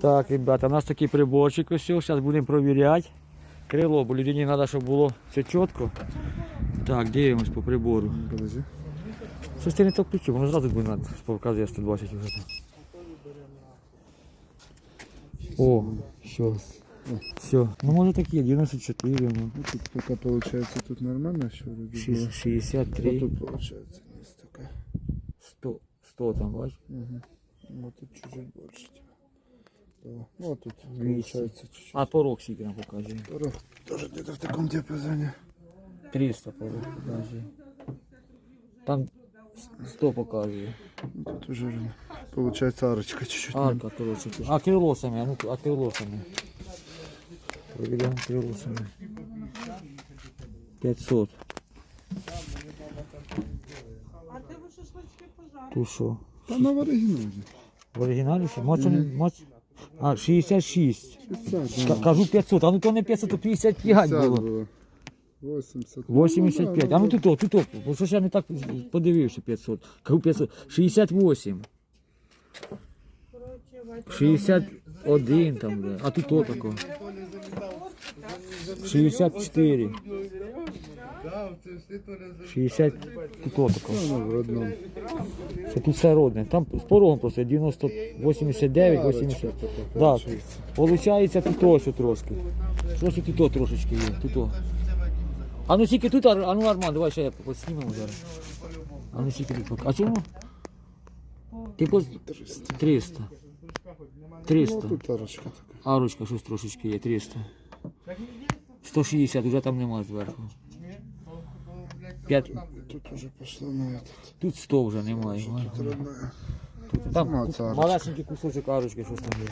Так, ребята, у нас такий приборчик ось. Зараз будемо перевіряти. Крило, бо людині треба, щоб було все чітко. Так, дивимось по прибору. Щось ти не так включив, воно зразу буде показує 120 вже. О, все. Все. Ну може так є, 94, ну. Ну, тут пока получается тут нормально все вроде было. 63, А тут получается не столько. 100, 100 там, бачиш? Угу. Вот тут чуть-чуть больше. типа. Да. Ну, а тут Двести. получается чуть-чуть. А порог скільки нам показує? Порог тоже где-то в таком диапазоне. 300 порог показує. Там 100 показує. Ну, тут уже получается арочка чуть-чуть. Арка, коротше. А крило саме, а ну а крило саме. Проведемо крило саме. 500. Тут що? Там на в оригинале. В оригіналі ще? Моцо не моц... А, 66. 50, К- Кажу 500, а ну то не 500, то 55 було. было. 80. 85. Ну, А ну тут, о, тут, о, бо що ж я не так подивився 500. Кажу 500. 68. 61 там, бля. А тут то отако. 64. 60. Тут отако. Ну, родном. Це тут все родне. Там з порогом просто 90, 89, 80. Да. Получається тут ось трошки. Щось тут трошечки є. Тут. А ну скільки тут, а ну Арман, давай ще я поснімемо зараз. А ну скільки тут. А чому? Типу 300. 300. Ну, арочка щось трошечки є, 300. 160, вже там нема зверху. 5, Тут уже пішло на этот. тут 100 вже немає. Тут. Там Сама ця арочка. малесенький кусочок арочки, щось там є.